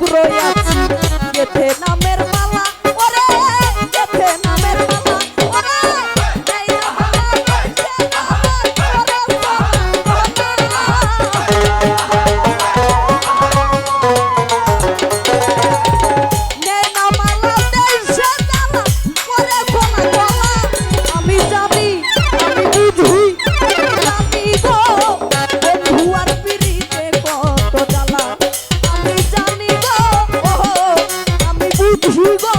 টুকরো 불고